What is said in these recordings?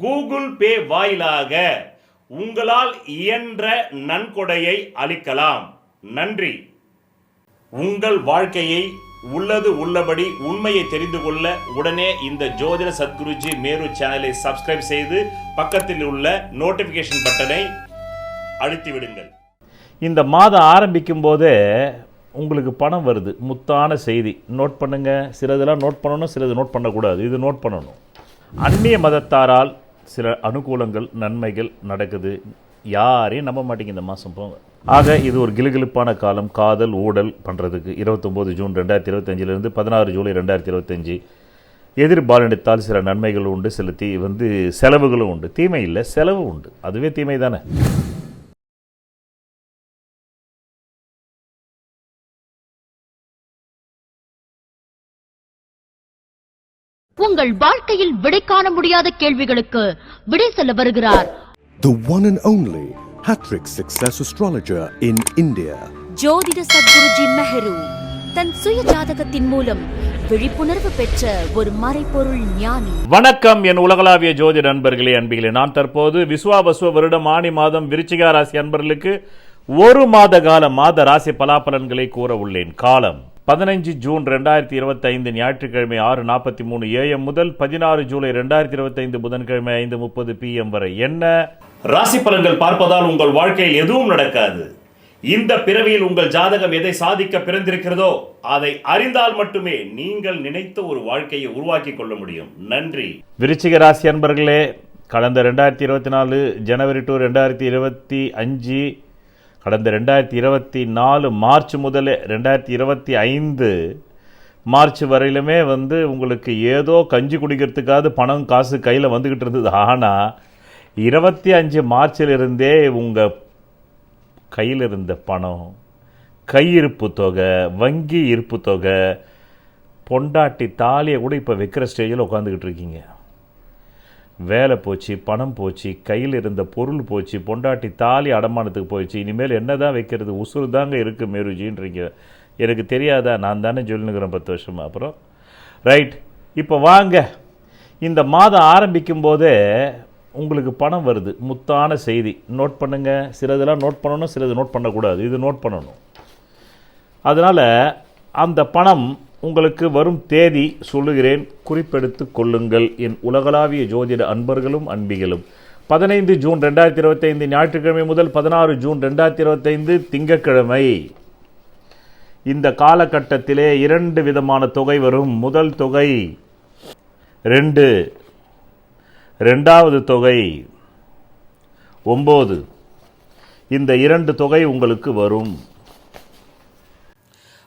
Google Pay வாயிலாக உங்களால் இயன்ற நன்கொடையை அளிக்கலாம். நன்றி. உங்கள் வாழ்க்கையை உள்ளது உள்ளபடி உண்மையை தெரிந்து கொள்ள உடனே இந்த ஜோதிட சத்குருஜி மேரு சேனலை சப்ஸ்கிரைப் செய்து பக்கத்தில் உள்ள நோட்டிபிகேஷன் பட்டனை அழுத்தி விடுங்கள் இந்த மாதம் ஆரம்பிக்கும் போதே உங்களுக்கு பணம் வருது. முத்தான செய்தி. நோட் பண்ணுங்கள் சிலதெல்லாம் நோட் பண்ணணும் சிலது நோட் பண்ணக்கூடாது. இது நோட் பண்ணணும். அந்நிய மதத்தாரால் சில அனுகூலங்கள் நன்மைகள் நடக்குது. யாரையும் நம்ப மாட்டேங்க இந்த மாதம் போங்க. ஆக இது ஒரு கிலுகிலுப்பான காலம். காதல் ஊடல் பண்ணுறதுக்கு இருபத்தொம்போது ஜூன் ரெண்டாயிரத்தி இருபத்தஞ்சிலிருந்து பதினாறு ஜூலை ரெண்டாயிரத்தி இருபத்தஞ்சி எதிர்பாலனித்தால் சில நன்மைகள் உண்டு சில தீ வந்து செலவுகளும் உண்டு. தீமை இல்லை செலவு உண்டு. அதுவே தீமை தானே உங்கள் வாழ்க்கையில் விடை காண முடியாத கேள்விகளுக்கு விடை சொல்ல வருகிறார். The one and only Hattrick Success Astrologer in India. ஜோதிட சத்குருஜி மெஹரு தன் சுய ஜாதகத்தின் மூலம் விழிப்புணர்வு பெற்ற ஒரு மறைபொருள் ஞானி. வணக்கம் என் உலகளாவிய ஜோதிட நண்பர்களே அன்பிகளே. நான் தற்போது விஸ்வாபஸ்வ வருடம் ஆணி மாதம் விருச்சிக ராசி அன்பர்களுக்கு ஒரு மாத கால மாத ராசி பலாபலன்களை கூற உள்ளேன். காலம் பதினைஞ்சு ஜூன் ரெண்டாயிரத்தி இருபத்தி ஐந்து ஞாயிற்றுக்கிழமை ஆறு நாற்பத்தி மூணு ஏஎம் முதல் பதினாறு ஜூலை ரெண்டாயிரத்தி இருபத்தைந்து புதன்கிழமை ஐந்து முப்பது பிஎம் வரை. என்ன? ராசி பலன்கள் பார்ப்பதால் உங்கள் வாழ்க்கையில் எதுவும் நடக்காது. இந்த பிறவியில் உங்கள் ஜாதகம் எதை சாதிக்க பிறந்திருக்கிறதோ அதை அறிந்தால் மட்டுமே நீங்கள் நினைத்த ஒரு வாழ்க்கையை உருவாக்கி கொள்ள முடியும். நன்றி. விருச்சிக ராசி அன்பர்களே கடந்த ரெண்டாயிரத்தி இருபத்தி நாலு ஜனவரி டு ரெண்டாயிரத்தி இருபத்தி அஞ்சு கடந்த ரெண்டாயிரத்தி இருபத்தி நாலு மார்ச் முதலே ரெண்டாயிரத்தி இருபத்தி ஐந்து மார்ச் வரையிலுமே வந்து உங்களுக்கு ஏதோ கஞ்சி குடிக்கிறதுக்காவது பணம் காசு கையில் வந்துக்கிட்டு இருந்தது. ஆனால் இருபத்தி அஞ்சு மார்ச்சிலிருந்தே உங்கள் கையில் இருந்த பணம் கையிருப்பு தொகை வங்கி இருப்பு தொகை பொண்டாட்டி தாலியை கூட இப்போ வைக்கிற ஸ்டேஜில் உட்காந்துக்கிட்டு இருக்கீங்க. வேலை போச்சு பணம் போச்சு கையில் இருந்த பொருள் போச்சு பொண்டாட்டி தாலி அடமானத்துக்கு போயிடுச்சு. இனிமேல் என்ன தான் வைக்கிறது? உசுறு தாங்க இருக்குது மேருஜின்றீங்க. எனக்கு தெரியாதா? நான் தானே சொல்லுங்கிறேன் பத்து வருஷம். அப்புறம் ரைட் இப்போ வாங்க. இந்த மாதம் ஆரம்பிக்கும் போதே உங்களுக்கு பணம் வருது. முத்தான செய்தி. நோட் பண்ணுங்கள் சிலதெல்லாம் நோட் பண்ணணும் சிலது நோட் பண்ணக்கூடாது. இது நோட் பண்ணணும். அதனால் அந்த பணம் உங்களுக்கு வரும் தேதி சொல்லுகிறேன் குறிப்பெடுத்து கொள்ளுங்கள். என் உலகளாவிய ஜோதிட அன்பர்களும் அன்பிகளும். பதினைந்து ஜூன் ரெண்டாயிரத்தி இருபத்தைந்து ஞாயிற்றுக்கிழமை முதல் பதினாறு ஜூன் ரெண்டாயிரத்தி இருபத்தைந்து திங்கட்கிழமை. இந்த காலகட்டத்திலே இரண்டு விதமான தொகை வரும். முதல் தொகை ரெண்டு. ரெண்டாவது தொகை ஒம்பது. இந்த இரண்டு தொகை உங்களுக்கு வரும்.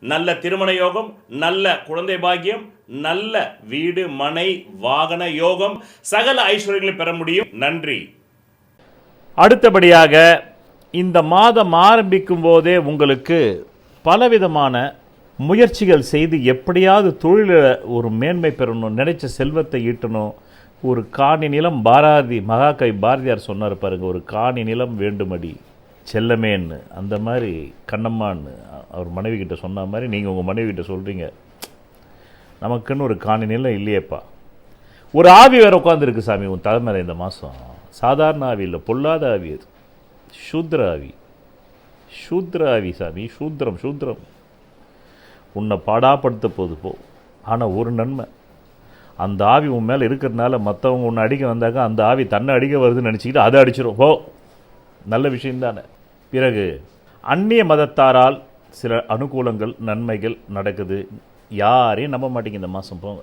நல்ல திருமண யோகம் நல்ல குழந்தை பாக்கியம் நல்ல வீடு மனை வாகன யோகம் சகல ஐஸ்வர்யங்களை பெற முடியும். நன்றி. அடுத்தபடியாக இந்த மாதம் ஆரம்பிக்கும் போதே உங்களுக்கு பலவிதமான முயற்சிகள் செய்து எப்படியாவது தொழிலில் ஒரு மேன்மை பெறணும் நினைச்ச செல்வத்தை ஈட்டணும். ஒரு காணி நிலம் பாரதி மகாகவி பாரதியார் சொன்னார் பாருங்க ஒரு காணி நிலம் வேண்டுமடி. செல்லமேன்னு அந்த மாதிரி கண்ணம்மான்னு அவர் மனைவி கிட்ட சொன்ன மாதிரி நீங்கள் உங்கள் மனைவி கிட்ட சொல்கிறீங்க நமக்குன்னு ஒரு காணி நிலம் இல்லையேப்பா. ஒரு ஆவி வேறு உட்காந்துருக்கு சாமி உன் தலைமையில் இந்த மாதம் சாதாரண ஆவி இல்லை பொல்லாத ஆவி அது. சூத்ர ஆவி. சூத்ர ஆவி சாமி சூத்ரம் சூத்ரம். உன்னை பாடாப்படுத்த போகுது போ. ஆனால் ஒரு நன்மை. அந்த ஆவி உன் மேலே இருக்கிறதுனால மற்றவங்க உன்னை அடிக்க வந்தாக்க அந்த ஆவி தன்னை அடிக்க வருதுன்னு நினச்சிக்கிட்டு அதை அடிச்சிடும் போ. நல்ல விஷயம்தானே. பிறகு அந்நிய மதத்தாரால் சில அனுகூலங்கள் நன்மைகள் நடக்குது. யாரையும் நம்ப மாட்டேங்க இந்த மாதம் போங்க.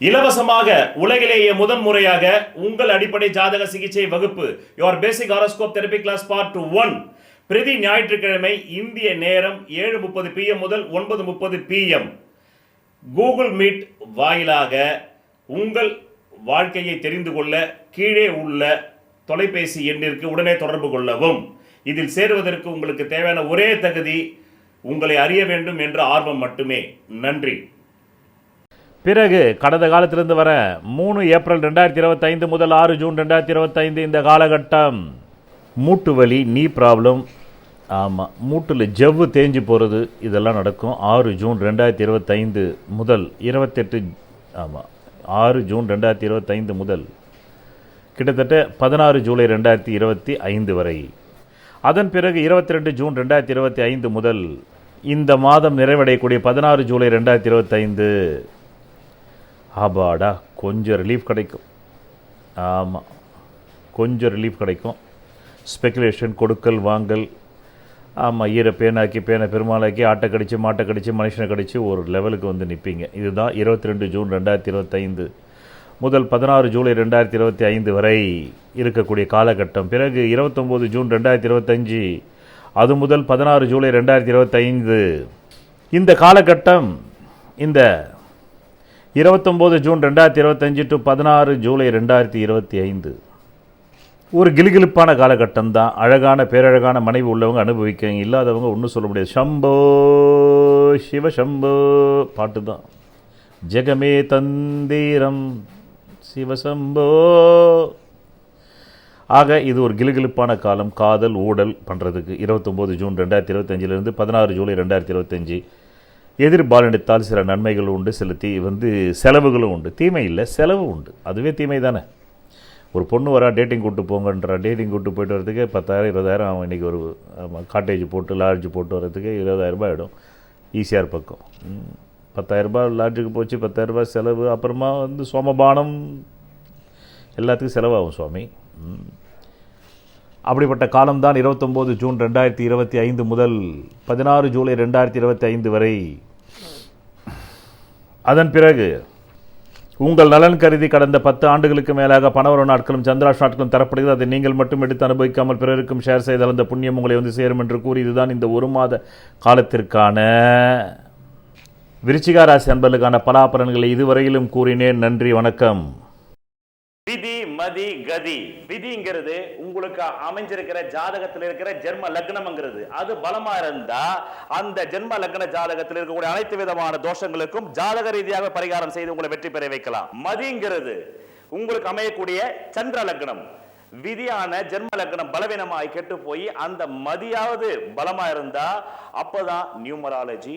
இலவசமாக உலகிலேயே முதன் முறையாக உங்கள் அடிப்படை ஜாதக சிகிச்சை வகுப்பு your basic horoscope therapy class part one பிரதி ஞாயிற்றுக்கிழமை இந்திய நேரம் ஏழு முப்பது பிஎம் முதல் ஒன்பது முப்பது பிஎம் கூகுள் மீட் வாயிலாக உங்கள் வாழ்க்கையை தெரிந்து கொள்ள கீழே உள்ள தொலைபேசி எண்ணிற்கு உடனே தொடர்பு கொள்ளவும். இதில் சேருவதற்கு உங்களுக்கு தேவையான ஒரே தகுதி உங்களை அறிய வேண்டும் என்ற ஆர்வம் மட்டுமே. நன்றி. பிறகு கடந்த காலத்திலிருந்து வர மூணு ஏப்ரல் ரெண்டாயிரத்தி இருபத்தைந்து முதல் ஆறு ஜூன் ரெண்டாயிரத்தி இருபத்தைந்து இந்த காலகட்டம். மூட்டு வலி நீ ப்ராப்ளம் ஆமாம் மூட்டில் ஜவ்வு தேஞ்சு போகிறது இதெல்லாம் நடக்கும். ஆறு ஜூன் ரெண்டாயிரத்தி இருபத்தைந்து முதல் இருபத்தெட்டு ஆமாம் ஆறு ஜூன் ரெண்டாயிரத்தி இருபத்தைந்து முதல் கிட்டத்தட்ட பதினாறு ஜூலை ரெண்டாயிரத்தி இருபத்தி ஐந்து வரை. அதன் பிறகு இருபத்தி ரெண்டு ஜூன் ரெண்டாயிரத்தி இருபத்தி ஐந்து முதல் இந்த மாதம் நிறைவடையக்கூடிய பதினாறு ஜூலை ரெண்டாயிரத்தி இருபத்தைந்து ஆபாடா கொஞ்சம் ரிலீஃப் கிடைக்கும். ஆமாம் கொஞ்சம் ரிலீஃப் கிடைக்கும். ஸ்பெகுலேஷன் கொடுக்கல் வாங்கல். ஆமாம் ஈர பேனாக்கி பேனை பெருமாளாக்கி ஆட்டை கடிச்சு மாட்டை கடிச்சு மனுஷனை கடிச்சு ஒரு லெவலுக்கு வந்து நிற்பீங்க இதுதான் இருபத்தி ரெண்டு ஜூன் ரெண்டாயிரத்தி இருபத்தைந்து முதல் பதினாறு ஜூலை ரெண்டாயிரத்தி இருபத்தி ஐந்து வரை இருக்கக்கூடிய காலகட்டம். பிறகு இருபத்தொம்போது ஜூன் ரெண்டாயிரத்தி இருபத்தஞ்சி அது முதல் பதினாறு ஜூலை ரெண்டாயிரத்தி இருபத்தைந்து இந்த காலகட்டம் இந்த இருபத்தொம்போது ஜூன் ரெண்டாயிரத்தி இருபத்தஞ்சி டு பதினாறு ஜூலை ரெண்டாயிரத்தி இருபத்தி ஐந்து. ஒரு கிலுகிலுப்பான காலகட்டம் தான். அழகான பேரழகான மனைவி உள்ளவங்க அனுபவிக்க இல்லாதவங்க ஒன்றும் சொல்ல முடியாது. சம்போ சிவ சம்போ பாட்டு தான். ஜெகமே தந்தீரம் சிவசம்போ. ஆக இது ஒரு கிலுகிலுப்பான காலம் காதல் ஊடல் பண்ணுறதுக்கு இருபத்தொம்போது ஜூன் ரெண்டாயிரத்தி இருபத்தஞ்சிலிருந்து பதினாறு ஜூலை ரெண்டாயிரத்தி இருபத்தஞ்சி எதிர்பாலனித்தால் சில நன்மைகள் உண்டு சில தீ வந்து செலவுகளும் உண்டு. தீமை இல்லை செலவு உண்டு. அதுவே தீமை தானே. ஒரு பொண்ணு வரா டேட்டிங் கூப்பிட்டு போங்கன்றா டேட்டிங் கூப்பிட்டு போயிட்டு வரதுக்கு பத்தாயிரம் இருபதாயிரம் அவன் இன்றைக்கி ஒரு காட்டேஜ் போட்டு லாட்ஜ் போட்டு வரதுக்கு இருபதாயிரம் ரூபாய் ஆகிடும் ஈஸியாக பக்கம். பத்தாயிரரூபா ரூபாய் லாட்ஜுக்கு போச்சு பத்தாயிரரூபா செலவு அப்புறமா வந்து சோமபானம். எல்லாத்துக்கும் செலவாகும் சுவாமி. அப்படிப்பட்ட காலம்தான் இருபத்தொம்போது ஜூன் ரெண்டாயிரத்தி இருபத்தி ஐந்து முதல் பதினாறு ஜூலை ரெண்டாயிரத்தி இருபத்தி ஐந்து வரை. அதன் பிறகு உங்கள் நலன் கருதி கடந்த பத்து ஆண்டுகளுக்கு மேலாக பணவர நாட்களும் சந்திராஷ் நாட்களும் தரப்படுகிறது. அதை நீங்கள் மட்டும் எடுத்து அனுபவிக்காமல் பிறருக்கும் ஷேர் செய்தால் அந்த புண்ணியம் உங்களை வந்து சேரும் என்று கூறி இதுதான் இந்த ஒரு மாத காலத்திற்கான விருச்சிகாராசி அன்பர்களுக்கான பலாபலன்களை இதுவரையிலும் கூறினேன். நன்றி வணக்கம். விதி மதி கதி. விதிங்கிறது உங்களுக்கு அமைஞ்சிருக்கிற ஜாதகத்தில் இருக்கிற ஜென்ம லக்னம்ங்கிறது. அது பலமா இருந்தா அந்த ஜென்ம லக்ன ஜாதகத்தில் இருக்கக்கூடிய அனைத்து விதமான தோஷங்களுக்கும் ஜாதக ரீதியாக பரிகாரம் செய்து உங்களை வெற்றி பெற வைக்கலாம். மதிங்கிறது உங்களுக்கு அமையக்கூடிய சந்திர லக்னம். விதியான ஜென்ம லக்னம் பலவீனமாய் கெட்டு போய் அந்த மதியாவது பலமா இருந்தா அப்பதான் நியூமராலஜி